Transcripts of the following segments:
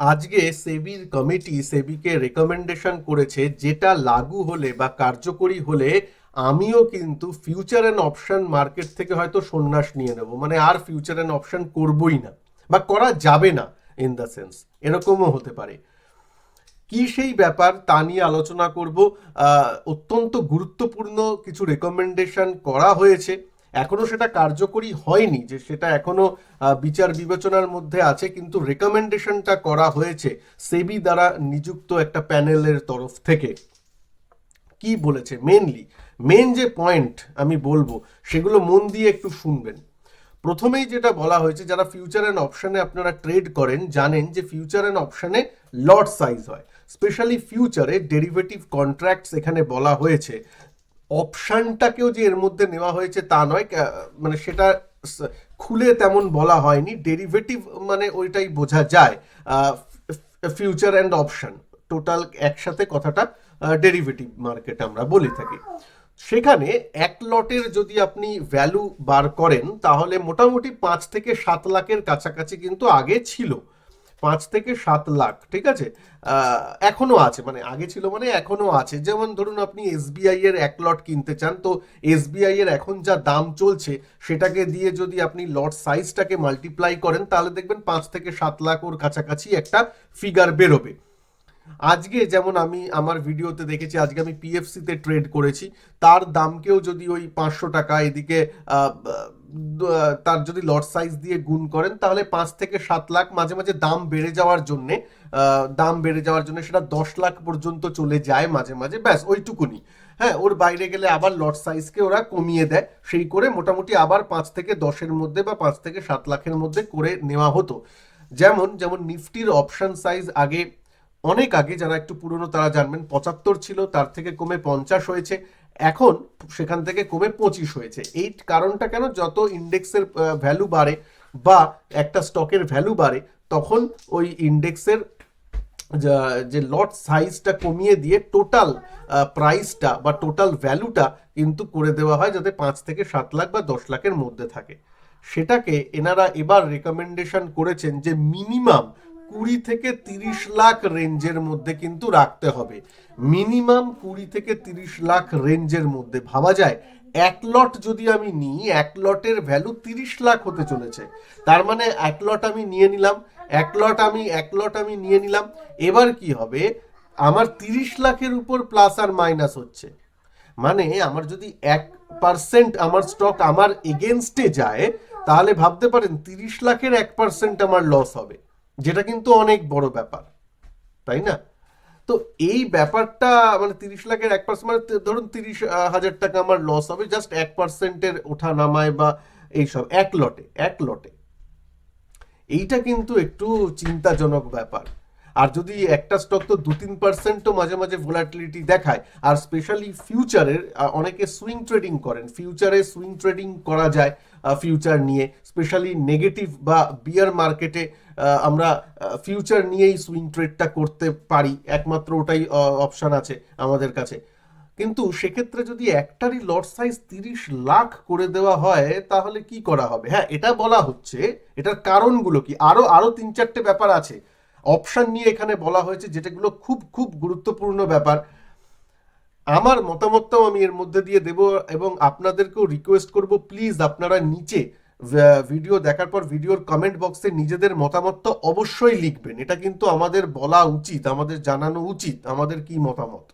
আজকে সেবির committee সেবিকে recommendation করেছে যেটা লাগু হলে বা কার্যকরী হলে আমিও কিন্তু ফিউচার অ্যান্ড অপশন মার্কেট থেকে হয়তো সন্ন্যাস নিয়ে নেব। মানে আর ফিউচার অ্যান্ড অপশন করবই না বা করা যাবে না ইন দ্য সেন্স এরকমও হতে পারে। কি সেই ব্যাপার তা নিয়ে আলোচনা করব। অত্যন্ত গুরুত্বপূর্ণ কিছু রেকমেন্ডেশন করা হয়েছে। এখনও সেটা কার্যকরী হয়নি যে সেটা এখনও বিচার বিবেচনার মধ্যে আছে, কিন্তু রেকমেন্ডেশনটা করা হয়েছে সেবি দ্বারা নিযুক্ত একটা প্যানেলের তরফ থেকে। কি বলেছে? মেনলি মেন যে পয়েন্ট আমি বলব, সেগুলো মন দিয়ে একটু শুনবেন। প্রথমেই যেটা বলা হয়েছে, যারা ফিউচার অ্যান্ড অপশানে আপনারা ট্রেড করেন, জানেন যে ফিউচার অ্যান্ড অপশানে লট সাইজ হয়। স্পেশালি ফিউচারে ডেরিভেটিভ কন্ট্রাক্টস এখানে বলা হয়েছে। অপশনটাকেও যে এর মধ্যে নেওয়া হয়েছে তা নয় মানে সেটা খুলে তেমন বলা হয়নি। ডেরিভেটিভ মানে ওইটাই বোঝা যায়। ফিউচার অ্যান্ড অপশান টোটাল একসাথে কথাটা ডেরিভেটিভ মার্কেট আমরা বলে থাকি। সেখানে এক লটের যদি আপনি ভ্যালু বার করেন, তাহলে মোটামুটি পাঁচ থেকে সাত লাখের কাছাকাছি কিন্তু আগে ছিল। পাঁচ থেকে সাত লাখ, ঠিক আছে? এখনও এখনও আছে মানে আগে ছিল মানে এখনও আছে। যেমন ধরুন আপনি এসবিআই এর এক লট কিনতে চান, তো এসবিআই এর এখন যা দাম চলছে, সেটাকে দিয়ে যদি আপনি লট সাইজটাকে মাল্টিপ্লাই করেন, তাহলে দেখবেন পাঁচ থেকে সাত লাখ ওর কাছাকাছি একটা ফিগার বেরোবে। আজকে যেমন আমি আমার ভিডিওতে দেখেছি, আজকে আমি পিএফসিতে ট্রেড করেছি, তার দামকেও যদি ওই পাঁচশো টাকা এদিকে তার যদি লট সাইজ দিয়ে গুণ করেন, তাহলে পাঁচ থেকে সাত লাখ মাঝে মাঝে দাম বেড়ে যাওয়ার জন্যে দাম বেড়ে যাওয়ার জন্য সেটা দশ লাখ পর্যন্ত চলে যায় মাঝে মাঝে, ব্যাস ওইটুকুনি। হ্যাঁ ওর বাইরে গেলে আবার লট সাইজকে ওরা কমিয়ে দেয়, সেই করে মোটামুটি আবার পাঁচ থেকে দশের মধ্যে বা পাঁচ থেকে সাত লাখের মধ্যে করে নেওয়া হতো। যেমন যেমন নিফটির অপশন সাইজ আগে অনেক আগে যারা একটু পুরনো, তারা জানবেন পঁচাত্তর ছিল, তার থেকে কমে পঞ্চাশ হয়েছে। এখন সেখান থেকে কমে পঁচিশ হয়েছে। এই কারণটা কেন? যত ইন্ডেক্সের ভ্যালু বাড়ে বা একটা স্টকের ভ্যালু বাড়ে, তখন ওই ইন্ডেক্সের যা- লট সাইজটা কমিয়ে দিয়ে টোটাল প্রাইসটা বা টোটাল ভ্যালুটা কিন্তু করে দেওয়া হয় যাতে পাঁচ থেকে সাত লাখ বা দশ লাখের মধ্যে থাকে। সেটাকে এনারা এবার রেকমেন্ডেশন করেছেন যে মিনিমাম কুড়ি থেকে তিরিশ লাখ রেঞ্জের মধ্যে কিন্তু রাখতে হবে। মিনিমাম কুড়ি থেকে তিরিশ লাখ রেঞ্জের মধ্যে। ভাবা যায়, এক লট যদি আমি নিই, এক লটের ভ্যালু তিরিশ লাখ হতে চলেছে। তার মানে এক লট আমি নিয়ে নিলাম, এক লট আমি, এক লট আমি নিয়ে নিলাম। এবার কি হবে? আমার তিরিশ লাখের উপর প্লাস আর মাইনাস হচ্ছে। মানে আমার যদি এক পার্সেন্ট আমার স্টক আমার এগেনস্টে যায়, তাহলে ভাবতে পারেন তিরিশ লাখের এক পার্সেন্ট আমার লস হবে। যেটা কিন্তু অনেক বড় ব্যাপার, তাই না? তো এই ব্যাপারটা মানে তিরিশ লাখের এক পার্সেন্ট মানে ধরুন তিরিশ হাজার টাকা আমার লস হবে জাস্ট এক পার্সেন্টের ওঠা নামায় বা এইসব এক লটে এক লটে। এইটা কিন্তু একটু চিন্তাজনক ব্যাপার। আর যদি একটা স্টক তো দু তিন পার্সেন্টও মাঝে মাঝে ভোলাটিলিটি দেখায়, আর স্পেশালি ফিউচারের অনেকে সুইং ট্রেডিং করেন ফিউচারে সুইং ট্রেডিং করা যায় ফিউচার নিয়ে স্পেশালি নেগেটিভ বা বিয়ার মার্কেটে আমরা ফিউচার নিয়েই সুইং ট্রেডটা করতে পারি। একমাত্র ওটাই অপশান আছে আমাদের কাছে। কিন্তু সেক্ষেত্রে যদি একটারই লট সাইজ তিরিশ লাখ করে দেওয়া হয়, তাহলে কি করা হবে? হ্যাঁ এটা বলা হচ্ছে। এটার কারণগুলো কি? আরও আরও তিন চারটে ব্যাপার আছে। অপশান নিয়ে এখানে বলা হয়েছে যেটাগুলো খুব খুব গুরুত্বপূর্ণ ব্যাপার। আমার মতামতটাও আমি এর মধ্যে দিয়ে দেব এবং আপনাদেরকেও রিকোয়েস্ট করব প্লিজ আপনারা নিচে ভিডিও দেখার পর ভিডিওর কমেন্ট বক্সে নিজেদের মতামত তো অবশ্যই লিখবেন। এটা কিন্তু আমাদের বলা উচিত, আমাদের জানানো উচিত, আমাদের কি মতামত?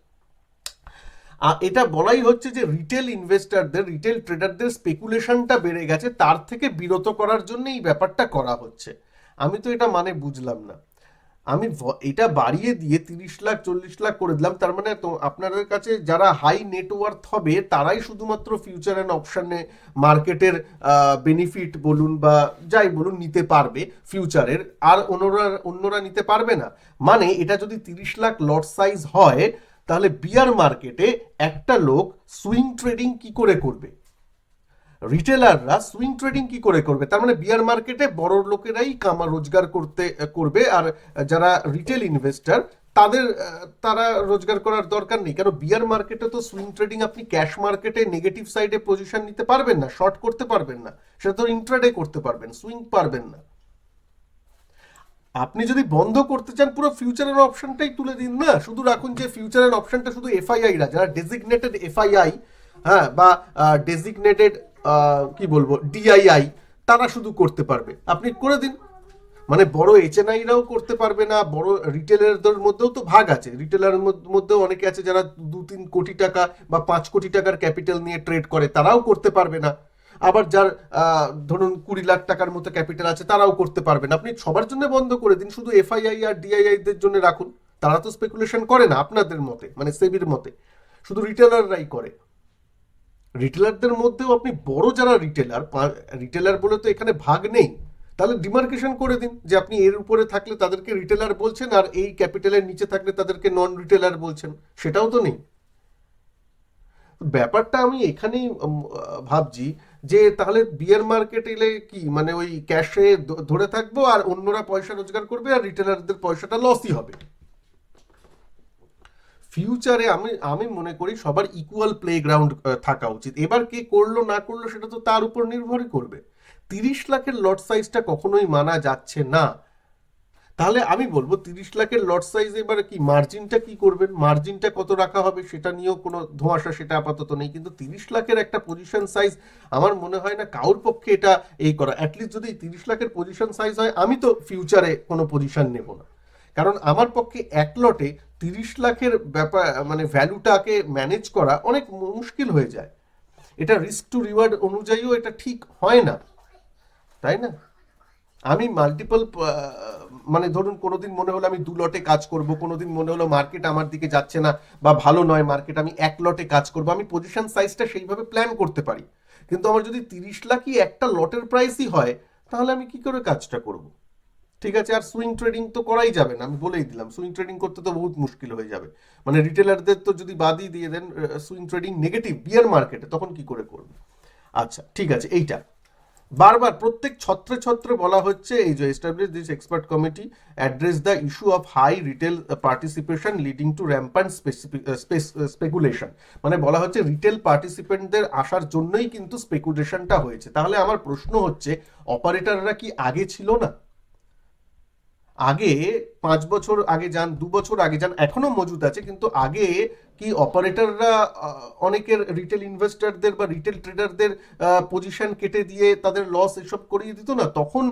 এটা বলাই হচ্ছে যে রিটেল ইনভেস্টারদের রিটেল ট্রেডারদের স্পেকুলেশনটা বেড়ে গেছে, তার থেকে বিরত করার জন্য এই ব্যাপারটা করা হচ্ছে। আমি তো এটা মানে বুঝলাম না। আমি এটা বাড়িয়ে দিয়ে তিরিশ লাখ, চল্লিশ লাখ করে দিলাম। তার মানে তো আপনাদের কাছে যারা হাই নেটওয়ার্থ হবে, তারাই শুধুমাত্র ফিউচার অ্যান্ড অপশানে মার্কেটের বেনিফিট বলুন বা যাই বলুন নিতে পারবে ফিউচারের আর অন্যরা অন্যরা নিতে পারবে না। মানে এটা যদি তিরিশ লাখ লট সাইজ হয়, তাহলে বিয়ার মার্কেটে একটা লোক সুইং ট্রেডিং কি করে করবে? রিটেলাররা সুইং ট্রেডিং কি করে করবে? তার মানে বিয়ার মার্কেটে বড় লোকেরাই কামা রোজগার করতে, করবে আর যারা রিটেল ইনভেস্টর তাদের, তারা রোজগার করার দরকার নেই। কারণ বিয়ার মার্কেটে তো সুইং ট্রেডিং আপনি ক্যাশ মার্কেটে নেগেটিভ সাইডে পজিশন নিতে পারবেন না শর্ট করতে পারবেন না। সেটা তো ইন্ট্রাডে করতে পারবেন সুইং পারবেন না। আপনি যদি বন্ধ করতে চান, পুরো ফিউচারের অপশনটাই তুলে দিন না। শুধু রাখুন যে ফিউচারের অপশনটা শুধু এফআইআইরা যারা ডেজিগনেটেড এফআইআই হ্যাঁ বা ডেজিগনেটেড কি বলব ডিআইআই তারা শুধু করতে পারবে। আপনি করে দিন। মানে বড় এইচএনআইরাও করতে পারবে না, বড় রিটেলারদের মধ্যেও তো ভাগ আছে। রিটেলারের মধ্যেও অনেকে আছে যারা দু তিন কোটি টাকা বা পাঁচ কোটি টাকার ক্যাপিটাল নিয়ে ট্রেড করে, তারাও করতে পারবে না। আবার যার ধরুন কুড়ি লাখ টাকার মতো ক্যাপিটাল আছে, তারাও করতে পারবেন আপনি সবার জন্য বন্ধ করে দিন, শুধু এফআইআই আর ডিআইআই দের জন্য রাখুন। তারা তো স্পেকুলেশন করে না আপনাদের মতে মানে সেবির মতে। শুধু রিটেলাররাই করে। রিটেলারদের মধ্যেও আপনি বড় যারা রিটেলার রিটেলার বলে তো এখানে ভাগ নেই, তাহলে ডিমার্কেশন করে দিন যে আপনি এর উপরে থাকলে তাদেরকে রিটেলার বলছেন আর এই ক্যাপিটালের নিচে থাকলে তাদেরকে নন রিটেলার বলছেন, সেটাও তো নেই। ব্যাপারটা আমি এখানেই ভাবছি যে তাহলে বিয়ার মার্কেট এলে কি মানে ওই ক্যাশে ধরে থাকব আর অন্যরা পয়সা রোজগার করবে আর রিটেলারদের পয়সাটা লসই হবে। ফিউচারে আমি আমি মনে করি সবার ইকুয়াল প্লে গ্রাউন্ড থাকা উচিত। এবার কে করল, না করল সেটা তো তার উপর নির্ভরই করবে। তিরিশ লাখের লট সাইজটা কখনোই মানা যাচ্ছে না। তাহলে আমি বলব, তিরিশ লাখের লট সাইজ এবার কি মার্জিনটা কি করবেন? মার্জিনটা কত রাখা হবে সেটা নিয়েও কোনো ধোঁয়াশা সেটা আপাতত নেই। কিন্তু তিরিশ লাখের একটা পজিশন সাইজ আমার মনে হয় না কারোর পক্ষে এটা এই করা। অ্যাটলিস্ট যদি তিরিশ লাখের পজিশন সাইজ হয়, আমি তো ফিউচারে কোনো পজিশন নেব না। কারণ আমার পক্ষে এক লটে তিরিশ লাখের ব্যাপার মানে ভ্যালুটাকে ম্যানেজ করা অনেক মুশকিল হয়ে যায়। এটা রিস্ক টু রিওয়ার্ড অনুযায়ীও এটা ঠিক হয় না। তাই না? আমি মাল্টিপল মানে ধরুন কোনোদিন মনে হলো আমি দু লটে কাজ করব, কোনোদিন মনে হলো মার্কেট আমার দিকে যাচ্ছে না বা ভালো নয় মার্কেট আমি এক লটে কাজ করব, আমি পজিশন সাইজটা সেইভাবে প্ল্যান করতে পারি। কিন্তু আমার যদি তিরিশ লাখই একটা লটের প্রাইসই হয়, তাহলে আমি কি করে কাজটা করব? ঠিক আছে, আর সুইং ট্রেডিং তো করাই যাবে না, আমি বলেই দিলাম। সুইং ট্রেডিং করতে তো বহুত মুশকিল হয়ে যাবে। মানে রিটেলারদের তো যদি বাদই দিয়ে দেন সুইং ট্রেডিং নেগেটিভ বিয়ার মার্কেটে তখন কি করে করবে? আচ্ছা ঠিক আছে, এইটা। বারবার প্রত্যেক ছত্রে ছত্রে বলা হচ্ছে, এই যে establish this expert committee address the issue of high retail participation leading to rampant speculation মানে বলা হচ্ছে রিটেল পার্টিসিপেন্টদের আসার জন্যই কিন্তু স্পেকুলেশনটা হয়েছে। তাহলে আমার প্রশ্ন হচ্ছে অপারেটররা কি আগে ছিল না? আগে পাঁচ বছর আগে যান দু বছর আগে যান এখনও মজুদ আছে কিন্তু আগে কি অপারেটররা অনেকের রিটেল ইনভেস্টরদের বা রিটেল ট্রেডারদের পজিশন কেটে দিয়ে তাদের লস এসব করিয়ে দিত না? তখন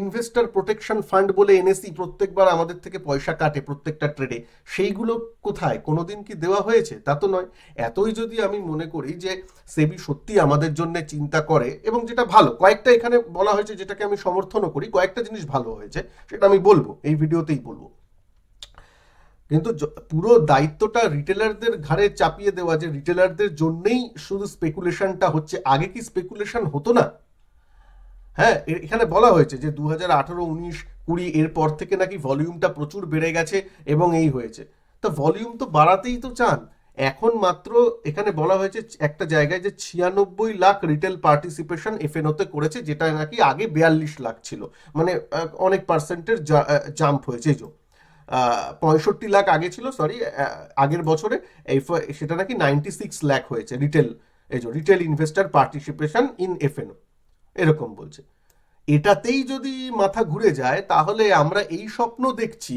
ইনভেস্টর প্রোটেকশন ফান্ড বলে এনএসি প্রত্যেকবার আমাদের থেকে পয়সা কাটে প্রত্যেকটা ট্রেডে সেইগুলো কোথায়? কোনোদিন কি দেওয়া হয়েছে? তা তো নয়। এতই যদি আমি মনে করি যে সেবি সত্যি আমাদের জন্য চিন্তা করে এবং যেটা ভালো, কয়েকটা এখানে বলা হয়েছে যেটাকে আমি সমর্থনও করি, কয়েকটা জিনিস ভালো হয়েছে, সেটা আমি বলব, এই ভিডিওতেই বলব। কিন্তু পুরো দায়িত্বটা রিটেলারদের ঘাড়ে চাপিয়ে দেওয়া যে রিটেলারদের জন্যই শুধু স্পেকুলেশনটা হচ্ছে, আগে কি স্পেকুলেশন হতো না? হ্যাঁ এখানে বলা হয়েছে যে দু হাজার আঠারো, উনিশ, কুড়ি, এরপর থেকে নাকি ভলিউমটা প্রচুর বেড়ে গেছে এবং এই হয়েছে। তা ভলিউম তো বাড়াতেই তো চান। এখন মাত্র এখানে বলা হয়েছে একটা জায়গায় যে ছিয়ানব্বই লাখ রিটেল পার্টিসিপেশন এফএনওতে করেছে, যেটা নাকি আগে বিয়াল্লিশ লাখ ছিল। মানে অনেক পার্সেন্টের জাম্প হয়েছে এই যে পঁয়ষট্টি লাখ আগে ছিল সরি আগের বছরে, এই সেটা নাকি নাইনটি সিক্স লাখ হয়েছে রিটেল এই যে retail investor participation in FNO এরকম বলছে। এটাতেই যদি মাথা ঘুরে যায়, তাহলে আমরা এই স্বপ্ন দেখছি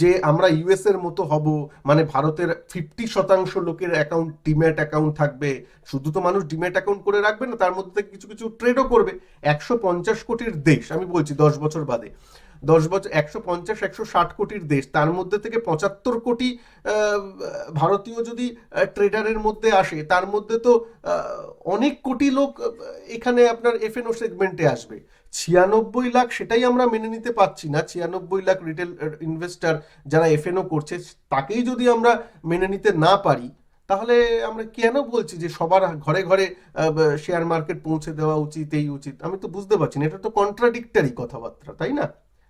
যে আমরা ইউএস এর মতো হব মানে ভারতের ফিফটি শতাংশ লোকের অ্যাকাউন্ট ডিম্যাট অ্যাকাউন্ট থাকবে। শুধু তো মানুষ ডিম্যাট অ্যাকাউন্ট করে রাখবে না, তার মধ্যে কিছু কিছু ট্রেডও করবে। একশো পঞ্চাশ কোটির দেশ, আমি বলছি দশ বছর বাদে। দশ বছর, একশো পঞ্চাশ, একশো ষাট কোটির দেশ, তার মধ্যে থেকে পঁচাত্তর কোটি ভারতীয় যদি ট্রেডারের মধ্যে আসে, তার মধ্যে তো অনেক কোটি লোক এখানে আপনার এফএনও সেগমেন্টে আসবে। ছিয়ানব্বই লাখ সেটাই আমরা মেনে নিতে পারছি না। ছিয়ানব্বই লাখ রিটেল ইনভেস্টার যারা এফএনও করছে, তাকেই যদি আমরা মেনে নিতে না পারি, তাহলে আমরা কেন বলছি যে সবার ঘরে ঘরে শেয়ার মার্কেট পৌঁছে দেওয়া উচিত, এই উচিত? আমি তো বুঝতে পারছি না। এটা তো কন্ট্রাডিক্টারি কথাবার্তা, তাই না?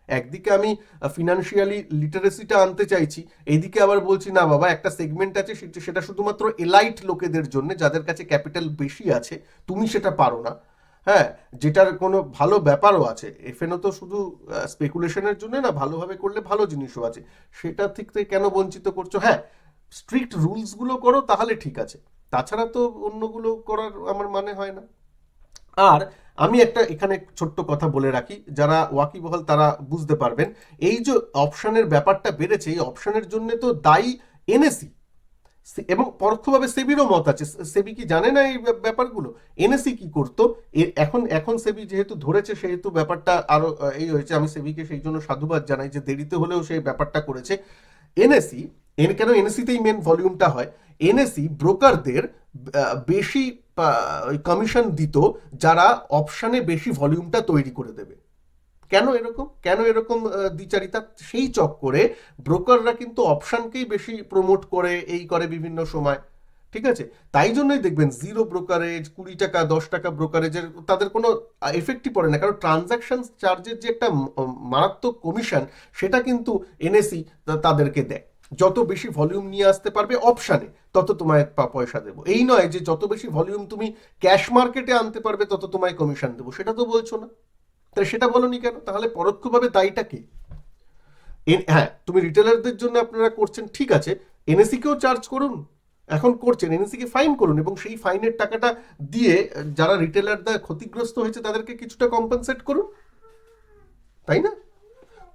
একদিকে আমি ফিনান্সিয়ালি লিটারেসিটা আনতে চাইছি, এইদিকে আবার বলছি, না বাবা, একটা সেগমেন্ট আছে, সেটা- শুধুমাত্র এলাইট লোকেদের জন্য, যাদের কাছে ক্যাপিটাল বেশি আছে, তুমি সেটা পারো না। হ্যাঁ যেটার কোনো ভালো ব্যাপারও আছে। এফএনও তো শুধু স্পেকুলেশনের জন্য না, ভালোভাবে করলে ভালো জিনিসও আছে। সেটা থেকে কেন বঞ্চিত করছ? হ্যাঁ স্ট্রিক্ট রুলসগুলো করো, তাহলে ঠিক আছে। তাছাড়া তো অন্যগুলো করার আমার মানে হয় না। আর আমি একটা এখানে ছোট্ট কথা বলে রাখি যারা ওয়াকিবহল তারা বুঝতে পারবেন এই যে অপশনের ব্যাপারটা বেড়েছে এই অপশনের জন্য তো দায়ী এনএসি এবং পরোক্ষভাবে সেবিরও মত আছে। সেবি কি জানে না এই ব্যাপ- ব্যাপারগুলো? এনএসি কি করতো? এখন এখন সেবি যেহেতু ধরেছে সেহেতু ব্যাপারটা আরও আহ, এই হয়েছে। আমি সেবিকে সেই জন্য সাধুবাদ জানাই যে দেরিতে হলেও সেই ব্যাপারটা করেছে। এনএসি এন কেন এনএসিতেই মেন ভলিউমটা হয়? এনএসি ব্রোকারদের বেশি কমিশন দিত যারা অপশানে বেশি ভলিউমটা তৈরি করে দেবে। কেন এরকম? কেন এরকম দ্বিচারিতা? সেই চক্করে ব্রোকাররা কিন্তু অপশানকেই বেশি প্রমোট করে, এই করে বিভিন্ন সময়। ঠিক আছে? তাই জন্যই দেখবেন জিরো ব্রোকারেজ কুড়ি টাকা, দশ টাকা ব্রোকারেজের তাদের কোনো এফেক্টই পড়ে না। কারণ ট্রানজাকশন চার্জের যে একটা মারাত্মক কমিশন সেটা কিন্তু এনএসি তাদেরকে দেয়। যত বেশি ভলিউম নিয়ে আসতে পারবে অপশানে তত তোমায় পয়সা দেবো। এই নয় যে যত বেশি ভলিউম তুমি ক্যাশ মার্কেটে আনতে পারবে, তত তোমায় কমিশন দেবো। সেটা তো বলছো না। তাহলে সেটা বলো বলনি কেন? তাহলে পরোক্ষভাবে দায়ীটা কে? হ্যাঁ তুমি রিটেলারদের জন্য আপনারা করছেন, ঠিক আছে। এনএসি কেও চার্জ করুন, এখন করছেন। এনএসি কে ফাইন করুন এবং সেই ফাইনের টাকাটা দিয়ে যারা রিটেলারদের ক্ষতিগ্রস্ত হয়েছে, তাদেরকে কিছুটা কম্পেনসেট করুন। তাই না?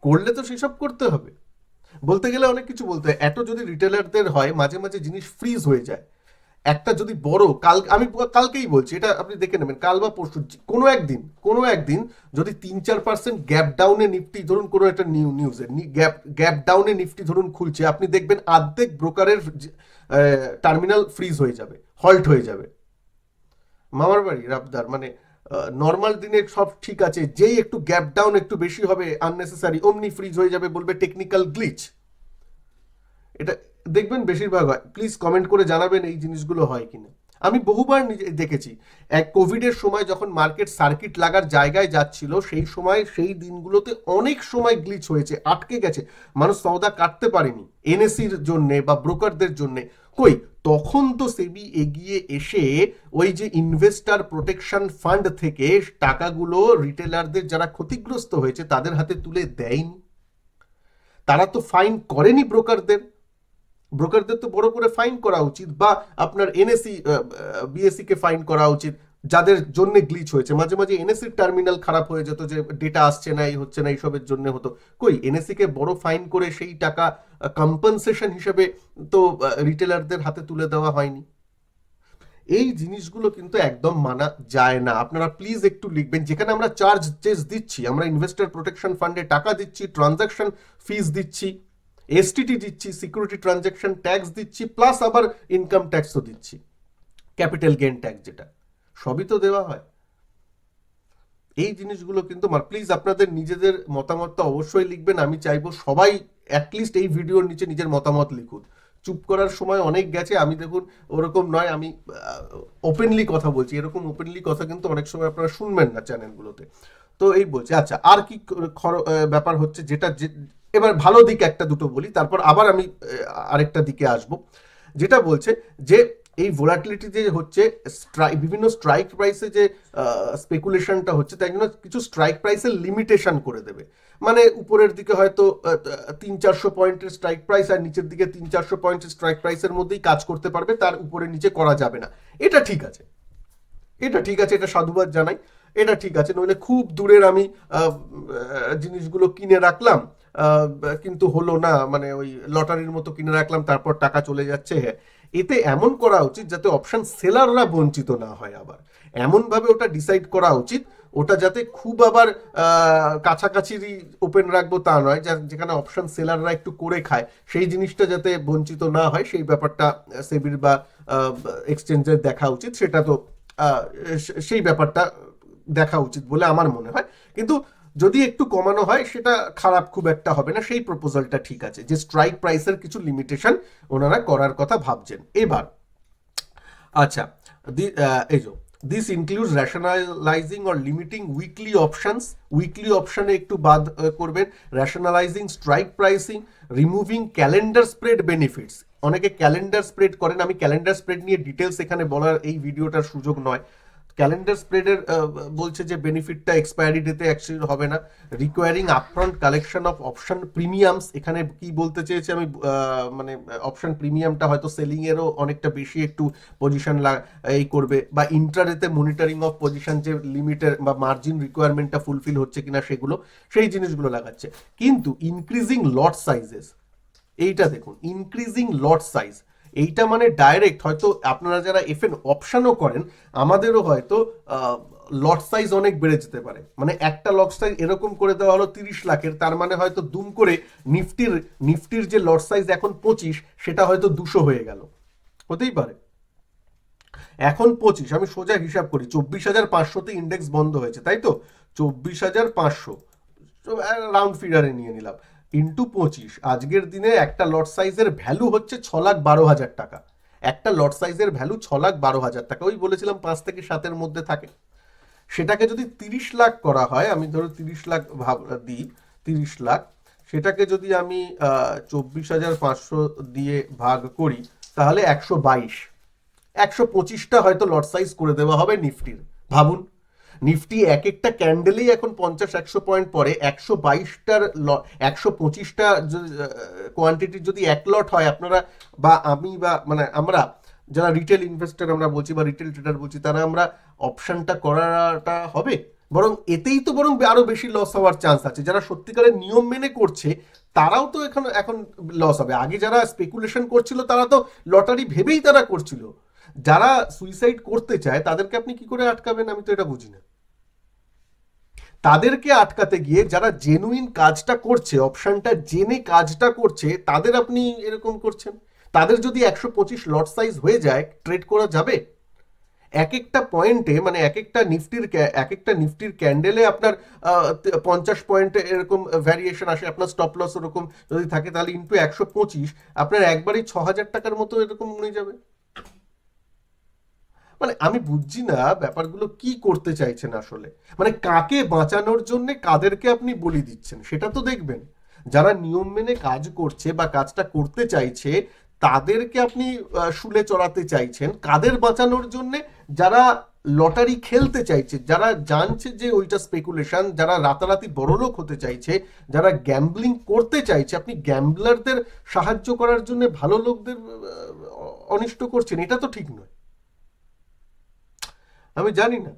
করলে তো সেসব করতে হবে। বলতে গেলে অনেক কিছু বলতে হয়। এত যদি রিটেলারদের হয়, মাঝে মাঝে জিনিস ফ্রিজ হয়ে যায়। একটা যদি বড়, কাল, আমি কালকেই বলছি, এটা আপনি দেখে নেবেন, কাল বা পরশু কোনো একদিন কোনো একদিন যদি তিন চার পার্সেন্ট গ্যাপ ডাউনে নিফটি ধরুন কোনো একটা নিউ নিউজে গ্যাপ গ্যাপ ডাউনে নিফটি ধরুন খুলছে, আপনি দেখবেন আর্ধেক ব্রোকারের টার্মিনাল ফ্রিজ হয়ে যাবে হল্ট হয়ে যাবে। মামার বাড়ি, রাবদার মানে নর্মাল দিনে সব ঠিক আছে, যেই একটু গ্যাপ ডাউন একটু বেশি হবে আননেসেসারি অমনি ফ্রিজ হয়ে যাবে বলবে টেকনিক্যাল গ্লিচ এটা দেখবেন বেশিরভাগ হয়। প্লিজ কমেন্ট করে জানাবেন এই জিনিসগুলো হয় কিনা। আমি বহুবার নিজে দেখেছি, এক কোভিডের সময় যখন মার্কেট সার্কিট লাগার জায়গায় যাচ্ছিল, সেই সময়, সেই দিনগুলোতে অনেক সময় গ্লিচ হয়েছে, আটকে গেছে। মানুষ সওদা কাটতে পারেনি এনএসির জন্যে বা ব্রোকারদের জন্যে। কই, তখন তো সেবি এগিয়ে এসে ওই যে ইনভেস্টার প্রোটেকশন ফান্ড থেকে টাকাগুলো রিটেলারদের যারা ক্ষতিগ্রস্ত হয়েছে তাদের হাতে তুলে দেয়নি। তারা তো ফাইন করেনি ব্রোকারদের ব্রোকারদের তো বড় করে ফাইন করা উচিত বা আপনার এনএসি বিএসসি কে ফাইন করা উচিত। যাদের জন্য গ্লিচ হয়েছে, মাঝে মাঝে এনএসির টার্মিনাল খারাপ হয়ে যেত যে ডেটা আসছে না, এই হচ্ছে না, এইসবের জন্য হতো। কই এনএসি কে বড় ফাইন করে সেই টাকা কম্পেনসেশন হিসেবে তো রিটেলারদের হাতে তুলে দেওয়া হয়নি। এই জিনিসগুলো কিন্তু একদম মানা যায় না। আপনারা প্লিজ একটু লিখবেন। যেখানে আমরা চার্জ চেস দিচ্ছি, আমরা ইনভেস্টর প্রোটেকশন ফান্ডে টাকা দিচ্ছি ট্রানজাকশন ফিস দিচ্ছি এসটিটি দিচ্ছি সিকিউরিটি ট্রানজাকশন ট্যাক্স দিচ্ছি প্লাস আবার ইনকাম ট্যাক্সও দিচ্ছি। ক্যাপিটাল গেন ট্যাক্স যেটা। সবই তো দেওয়া হয়। এই জিনিসগুলো কিন্তু প্লিজ আপনাদের নিজেদের মতামতটা অবশ্যই লিখবেন। আমি চাইব সবাই অ্যাটলিস্ট এই ভিডিওর নিচে নিজের মতামত লিখুন। চুপ করার সময় অনেক গেছে। আমি দেখুন, ওরকম নয়, আমি ওপেনলি কথা বলছি। এরকম ওপেনলি কথা কিন্তু অনেক সময় আপনারা শুনবেন না চ্যানেলগুলোতে। তো এই বলছি আচ্ছা আর কি ব্যাপার হচ্ছে যেটা এবার ভালো দিক একটা দুটো বলি, তারপর আবার আমি আরেকটা দিকে আসব। যেটা বলছে যে এই ভোলাটিলিটি যে হচ্ছে স্ট্রাইক বিভিন্ন স্ট্রাইক প্রাইসে যে স্পেকুলেশনটা হচ্ছে, তাই জন্য কিছু স্ট্রাইক প্রাইসের লিমিটেশন করে দেবে। মানে উপরের দিকে হয়তো তিন চারশো পয়েন্টের স্ট্রাইক প্রাইস আর নিচের দিকে তিন চারশো পয়েন্টের স্ট্রাইক প্রাইসের মধ্যেই কাজ করতে পারবে, তার উপরে নিচে করা যাবে না। এটা ঠিক আছে। এটা ঠিক আছে, এটা সাধুবাদ জানাই। এটা ঠিক আছে, নইলে খুব দূরের আমি জিনিসগুলো কিনে রাখলাম কিন্তু হলো না মানে ওই লটারির মতো কিনে রাখলাম, তারপর টাকা চলে যাচ্ছে হ্যাঁ। এতে এমন করা উচিত যাতে অপশন সেলাররা বঞ্চিত না হয় আবার। এমনভাবে ওটা ডিসাইড করা উচিত, ওটা যাতে খুব আবার কাছাকাছিরই ওপেন রাখব তা নয় যেখানে অপশন সেলাররা একটু করে খায়। সেই জিনিসটা যাতে বঞ্চিত না হয়, সেই ব্যাপারটা সেবির বা এক্সচেঞ্জের দেখা উচিত। সেটা তো সেই ব্যাপারটা দেখা উচিত বলে আমার মনে হয়। কিন্তু যদি একটু কমানো হয়, সেটা খারাপ খুব একটা হবে না। সেই প্রপোজালটা ঠিক আছে। যে স্ট্রাইক প্রাইসের কিছু লিমিটেশন ওনারা করার কথা ভাবছেন। এবার আচ্ছা এই যে this includes rationalising or limiting weekly options weekly অপশানে একটু বাদ করবেন। Rationalising strike pricing removing calendar spread benefits অনেকে ক্যালেন্ডার স্প্রেড করেন। আমি ক্যালেন্ডার স্প্রেড নিয়ে ডিটেলস এখানে বলার এই ভিডিওটার সুযোগ নয়। ক্যালেন্ডার স্প্রেডের বলছে যে বেনিফিটটা এক্সপায়ারি ডেতে অ্যাকচুয়ালি হবে না। Requiring upfront collection of option premiums এখানে কি বলতে চেয়েছে আমি মানে অপশন প্রিমিয়ামটা হয়তো সেলিং এরও অনেকটা বেশি একটু পজিশন এই করবে বা ইন্টারেতে মনিটরিং অফ পজিশন যে লিমিটের বা মার্জিন রিকোয়ারমেন্টটা ফুলফিল হচ্ছে কিনা সেগুলো, সেই জিনিসগুলো লাগাচ্ছে। কিন্তু ইনক্রিজিং লট সাইজেস এইটা দেখুন ইনক্রিজিং লট সাইজ এইটা মানে ডাইরেক্ট হয়তো আপনারা যারা এফ এন অপশানও করেন, আমাদেরও হয়তো লট সাইজ অনেক বেড়ে যেতে পারে। মানে একটা লট সাইজ এরকম করে দেওয়া হলো তিরিশ লাখের, তার মানে হয়তো দুম করে নিফটির নিফটির যে লট সাইজ এখন পঁচিশ, সেটা হয়তো দুশো হয়ে গেল। হতেই পারে। এখন পঁচিশ, আমি সোজা হিসাব করি, চব্বিশ হাজার পাঁচশোতে ইন্ডেক্স বন্ধ হয়েছে, তাই তো? চব্বিশ হাজার পাঁচশো রাউন্ড ফিগারে নিয়ে নিলাম। ইন্টু পঁচিশ, আজকের দিনে একটা লট সাইজের ভ্যালু হচ্ছে ছ লাখ বারো হাজার টাকা। একটা লট সাইজের ভ্যালু ছ লাখ বারো হাজার টাকা, ওই বলেছিলাম পাঁচ থেকে সাতের মধ্যে থাকে। সেটাকে যদি তিরিশ লাখ করা হয়, আমি ধরো তিরিশ লাখ ভাব, দিই তিরিশ লাখ, সেটাকে যদি আমি চব্বিশ হাজার পাঁচশো দিয়ে ভাগ করি, তাহলে একশো বাইশ। একশো পঁচিশটা হয়তো লট সাইজ করে দেওয়া হবে নিফটির। ভাবুন নিফটি এক একটা ক্যান্ডেলেই এখন পঞ্চাশ, একশো পয়েন্ট পরে একশো বাইশটার ল, একশো পঁচিশটা কোয়ান্টিটির যদি এক লট হয়, আপনারা বা আমি বা মানে আমরা যারা রিটেল ইনভেস্টর আমরা বলছি বা রিটেল ট্রেডার বলছি, তারা আমরা অপশানটা করাটা হবে। বরং এতেই তো বরং আরও বেশি লস হওয়ার চান্স আছে। যারা সত্যিকারের নিয়ম মেনে করছে, তারাও তো এখন এখন লস হবে। আগে যারা স্পেকুলেশন করছিল, তারা তো লটারি ভেবেই তারা করছিল। যারা সুইসাইড করতে চায়, তাদেরকে আপনি কি করে আটকাবেন? আমি তো এটা বুঝি না। তাদেরকে আটকাতে গিয়ে যারা জেনুইন কাজটা করছে অপশানটা জেনে কাজটা করছে, তাদের আপনি এরকম করছেন? তাদের যদি একশো পঁচিশ লট সাইজ হয়ে যায় ট্রেড করা যাবে? এক একটা পয়েন্টে মানে এক একটা নিফটির এক একটা নিফটির ক্যান্ডেলে আপনার পঞ্চাশ পয়েন্টে এরকম ভ্যারিয়েশন আসে, আপনার স্টপ লস ওরকম যদি থাকে, তাহলে ইন্টু একশো পঁচিশ, আপনার একবারই ছ হাজার টাকার মতো এরকম নিয়ে যাবে। মানে আমি বুঝছি না ব্যাপারগুলো কি করতে চাইছেন আসলে। মানে কাকে বাঁচানোর জন্য কাদেরকে আপনি বলি দিচ্ছেন, সেটা তো দেখবেন। যারা নিয়ম মেনে কাজ করছে বা কাজটা করতে চাইছে, তাদেরকে আপনি শুলে চড়াতে চাইছেন। কাদের বাঁচানোর জন্য? যারা লটারি খেলতে চাইছে, যারা জানছে যে ওইটা স্পেকুলেশন যারা রাতারাতি বড়লোক হতে চাইছে, যারা গ্যাম্বলিং করতে চাইছে, আপনি গ্যাম্বলারদের সাহায্য করার জন্য ভালো লোকদের অনিষ্ট করছেন, এটা তো ঠিক নয়। আমি জানি না।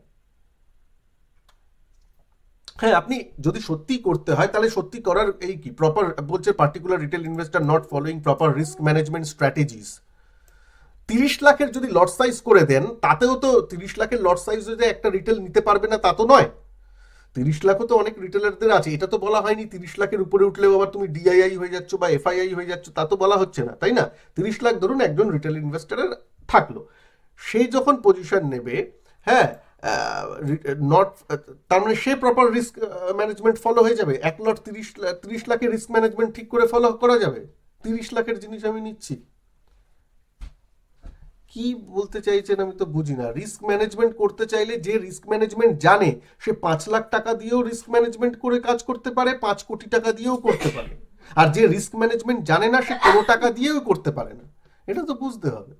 হ্যাঁ আপনি যদি সত্যি করতে হয়, তাহলে সত্যি করার এই কি? প্রপার বলছে particular retail investor not following proper risk management strategies তিরিশ লাখের যদি লট সাইজ করে দেন, তাতেও তো তিরিশ লাখের লট সাইজ যদি একটা রিটেল নিতে পারবে না, তা তো নয়। তিরিশ লাখও তো অনেক রিটেলারদের আছে। এটা তো বলা হয়নি তিরিশ লাখের উপরে উঠলেও আবার তুমি ডিআইআই হয়ে যাচ্ছ বা এফআইআই হয়ে যাচ্ছ, তা তো বলা হচ্ছে না, তাই না? তিরিশ লাখ ধরুন একজন রিটেল ইনভেস্টরের থাকল। সে যখন পজিশন নেবে হ্যাঁ নট তার মানে সে প্রপার রিস্ক ম্যানেজমেন্ট ফলো হয়ে যাবে। এক লট তিরিশ তিরিশ লাখের রিস্ক ম্যানেজমেন্ট ঠিক করে ফলো করা যাবে। তিরিশ লাখের জিনিস আমি নিচ্ছি। কি বলতে চাইছেন আমি তো বুঝি না। রিস্ক ম্যানেজমেন্ট করতে চাইলে যে রিস্ক ম্যানেজমেন্ট জানে, সে পাঁচ লাখ টাকা দিয়েও রিস্ক ম্যানেজমেন্ট করে কাজ করতে পারে, পাঁচ কোটি টাকা দিয়েও করতে পারে। আর যে রিস্ক ম্যানেজমেন্ট জানে না, সে কোনো টাকা দিয়েও করতে পারে না। এটা তো বুঝতে হবে।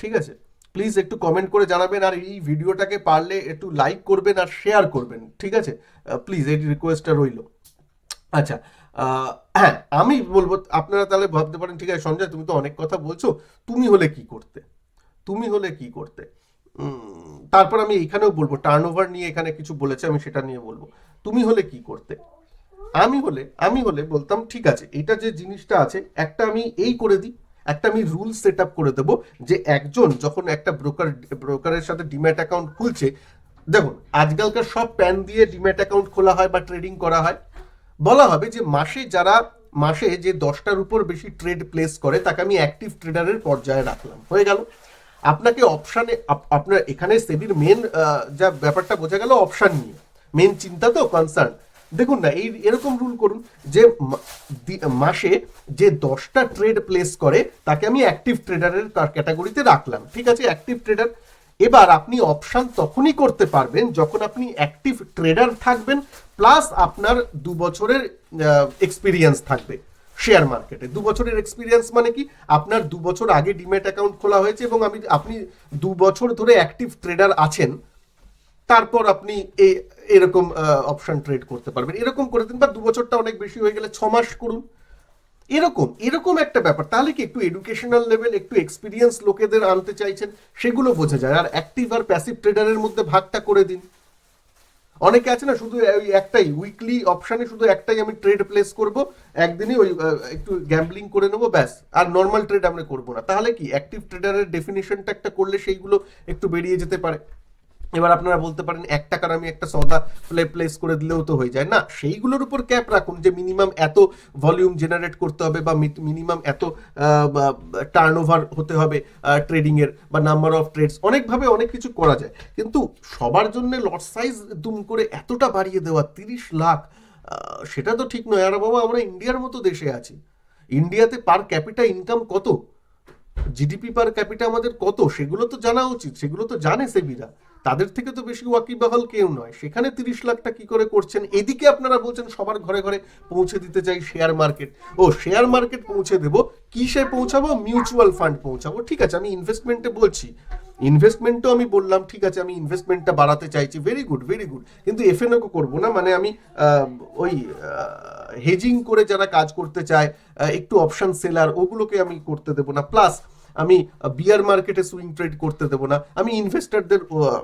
ঠিক আছে? প্লিজ একটু কমেন্ট করে জানাবেন আর এই ভিডিওটাকে পারলে একটু লাইক করবেন আর শেয়ার করবেন, ঠিক আছে? প্লিজ এই রিকোয়েস্টটা রইল। আচ্ছা হ্যাঁ আমি বলব, আপনারা তাহলে ভাবতে পারেন, ঠিক আছে, সঞ্জয়, তুমি তো অনেক কথা বলছো, তুমি হলে কি করতে? তুমি হলে কি করতে? তারপর আমি এখানেও বলব টার্ন ওভার নিয়ে এখানে কিছু বলেছে, আমি সেটা নিয়ে বলব। তুমি হলে কি করতে? আমি হলে আমি হলে বলতাম, ঠিক আছে, এটা যে জিনিসটা আছে, একটা আমি এই করে দিই একটা আমি রুল সেট আপ করে দেবো যে একজন যখন একটা ব্রোকার ব্রোকারের সাথে ডিম্যাট অ্যাকাউন্ট খুলছে, দেখুন, আজকালকার সব প্যান দিয়ে ডিম্যাট অ্যাকাউন্ট খোলা হয় বা ট্রেডিং করা হয়। বলা হবে যে মাসে যারা, মাসে যে দশটার উপর বেশি ট্রেড প্লেস করে, তাকে আমি অ্যাক্টিভ ট্রেডারের পর্যায়ে রাখলাম। হয়ে গেল? আপনাকে অপশানে আপনার এখানে সেবির মেন যা ব্যাপারটা বোঝা গেল অপশান নিয়ে। মেন চিন্তা তো কনসার্ন দেখুন না, এই এরকম রুল করুন যে মাসে যে দশটা ট্রেড প্লেস করে, তাকে আমি অ্যাক্টিভ ট্রেডারের ক্যাটাগরিতে রাখলাম। ঠিক আছে? অ্যাক্টিভ ট্রেডার এবার আপনি অপশান তখনই করতে পারবেন যখন আপনি অ্যাক্টিভ ট্রেডার থাকবেন প্লাস আপনার দু বছরের এক্সপিরিয়েন্স থাকবে শেয়ার মার্কেটে দু বছরের এক্সপিরিয়েন্স মানে কি? আপনার দু বছর আগে ডিমেট অ্যাকাউন্ট খোলা হয়েছে এবং আমি আপনি দু বছর ধরে অ্যাক্টিভ ট্রেডার আছেন, তারপর আপনি এই এরকম অপশন ট্রেড করতে পারবেন। এরকম করে দিন বা দু বছরটা অনেক বেশি হয়ে গেলে ছ মাস করুন। এরকম এরকম একটা ব্যাপার। তাহলে কি একটু এডুকেশনাল লেভেল একটু এক্সপিরিয়েন্স লোকেদের আনতে চাইছেন, সেগুলো বোঝা যায়। আর অ্যাক্টিভ আর প্যাসিভ ট্রেডারের মধ্যে ভাগটা করে দিন। অনেকে আছে না, শুধু ওই একটাই উইকলি অপশানে শুধু একটাই আমি ট্রেড প্লেস করব, একদিনই ওই একটু গ্যাম্বলিং করে নেব, ব্যাস। আর নর্মাল ট্রেড আমরা করব না। তাহলে কি অ্যাক্টিভ ট্রেডারের ডেফিনেশনটা একটা করলে সেইগুলো একটু বেরিয়ে যেতে পারে। এবার আপনারা বলতে পারেন এক টাকার আমি একটা সৌদা প্লে প্লেস করে দিলেও তো হয়ে যায়। না, সেইগুলোর উপর ক্যাপ রাখুন যে মিনিমাম এত ভলিউম জেনারেট করতে হবে বা মিনিমাম এত টার্ন ওভার হতে হবে ট্রেডিং এর বা নাম্বার অফ ট্রেডস অনেকভাবে অনেক কিছু করা যায়। কিন্তু সবার জন্য লট সাইজ দুম করে এতটা বাড়িয়ে দেওয়া, তিরিশ লাখ সেটা তো ঠিক নয়। আর বাবা, আমরা ইন্ডিয়ার মতো দেশে আছি। ইন্ডিয়াতে পার ক্যাপিটা ইনকাম কত? জিডিপি পার ক্যাপিটা আমাদের কত? সেগুলো তো জানা উচিত। সেগুলো তো জানে সেবিরা। তাদের থেকে তো বেশি ওয়াকিবহাল কেউ নয়। সেখানে তিরিশ লাখটা কি করে করছেন? এদিকে আপনারা বলছেন সবার ঘরে ঘরে পৌঁছে দিতে চাই শেয়ার মার্কেট ও শেয়ার মার্কেট পৌঁছে দেবো। কিসে পৌঁছাবো? মিউচুয়াল ফান্ড পৌঁছাবো। ঠিক আছে, আমি ইনভেস্টমেন্টে বলছি। ইনভেস্টমেন্টও আমি বললাম, ঠিক আছে, আমি ইনভেস্টমেন্টটা বাড়াতে চাইছি। ভেরি গুড ভেরি গুড কিন্তু এফএনও করব না মানে আমি ওই হেজিং করে যারা কাজ করতে চায় একটু অপশন সেলার ওগুলোকে আমি করতে দেবো না। প্লাস আমি বিয়ার মার্কেটে সুইং ট্রেড করতে দেবো না। আমি ইনভেস্টারদের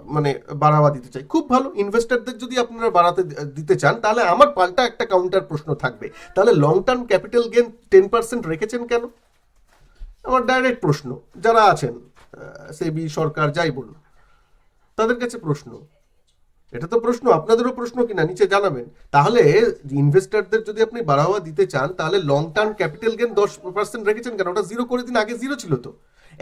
মানে বাড়াওয়া দিতে চাই। খুব ভালো। ইনভেস্টারদের যদি আপনারা বাড়াতে দিতে চান, তাহলে আমার পাল্টা একটা কাউন্টার প্রশ্ন থাকবে। তাহলে long term capital gain ten percent রেখেছেন কেন? আমার ডাইরেক্ট প্রশ্ন। যারা আছেন সেবি সরকার, যাই বলুন, তাদের কাছে প্রশ্ন। এটা তো প্রশ্ন, আপনাদেরও প্রশ্ন কিনা, নিচে জানাবেন। তাহলে ইনভেস্টরদের যদি আপনি বাড়াওয়া দিতে চান, তাহলে লং টার্ম ক্যাপিটাল গেন দশ পার্সেন্ট রেখেছেন কেন? ওটা জিরো করে দিন, আগে জিরো ছিল তো।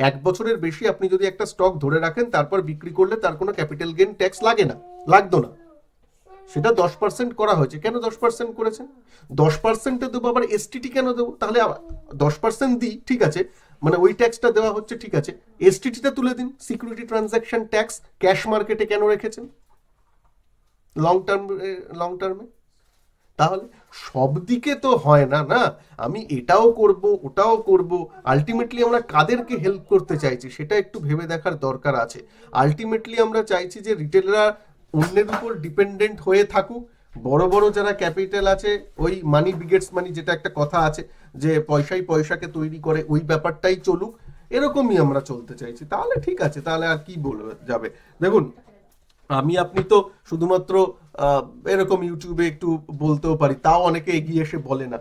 এক বছরের বেশি আপনি যদি একটা স্টক ধরে রাখেন, তারপর বিক্রি করলে তার কোনো ক্যাপিটাল গেন ট্যাক্স লাগে না, লাগতো না। সেটা দশ পার্সেন্ট করা হয়েছে। কেন দশ পার্সেন্ট করেছেন? দশ পার্সেন্টে দেবো, আবার এসটিটি কেন দেবো? তাহলে দশ পার্সেন্ট দিই, ঠিক আছে। মানে ওই ট্যাক্সটা দেওয়া হচ্ছে, ঠিক আছে। এসটিটিটা তুলে দিন। সিকিউরিটি ট্রানজাকশন ট্যাক্স ক্যাশ মার্কেটে কেন রেখেছেন? লং টার্ম লং টার্মে তাহলে সব দিকে তো হয় না না? আমি এটাও করব, ওটাও করব। আলটিমেটলি আমরা কাদেরকে হেল্প করতে চাইছি, সেটা একটু ভেবে দেখার দরকার আছে। আলটিমেটলি আমরা চাইছি যে রিটেলাররা অন্যের উপর ডিপেন্ডেন্ট হয়ে থাকুক। বড় বড় যারা ক্যাপিটাল আছে, ওই মানি বিগেটস মানি যেটা একটা কথা আছে, যে পয়সাই পয়সাকে তৈরি করে, ওই ব্যাপারটাই চলুক। এরকমই আমরা চলতে চাইছি। তাহলে ঠিক আছে, তাহলে আর কি বলবে, যাবে? দেখুন আমি, আপনি তো শুধুমাত্র এরকম ইউটিউবে একটু বলতেও পারি, তাও অনেকে এগিয়ে এসে বলে না।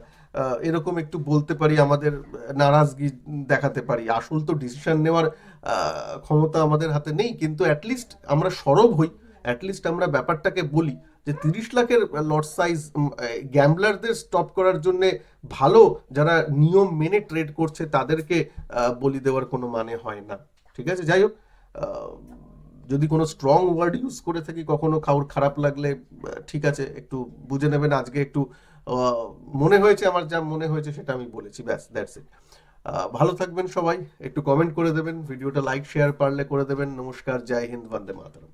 এরকম একটু বলতে পারি, আমাদের নারাজগি দেখাতে পারি। আসল তো ডিসিশন নেওয়ার ক্ষমতা আমাদের হাতে নেই, কিন্তু অ্যাটলিস্ট আমরা সরব হই। অ্যাটলিস্ট আমরা ব্যাপারটাকে বলি যে, তিরিশ লাখের লট সাইজ গ্যাম্বলারদের স্টপ করার জন্য ভালো যারা নিয়ম মেনে ট্রেড করছে, তাদেরকে বলি দেওয়ার কোনো মানে হয় না। ঠিক আছে? যাই হোক যদি কোনো স্ট্রং ওয়ার্ড ইউজ করে থাকি, কখনো খাওয়ার খারাপ লাগলে ঠিক আছে, একটু বুঝে নেবেন। আজকে একটু মনে হয়েছে আমার যা মনে হয়েছে সেটা আমি বলেছি, ব্যাস দ্যাটস ইট ভালো থাকবেন সবাই, একটু কমেন্ট করে দেবেন, ভিডিওটা লাইক শেয়ার পারলে করে দেবেন। নমস্কার, জয় হিন্দ, বন্দে মাতরম।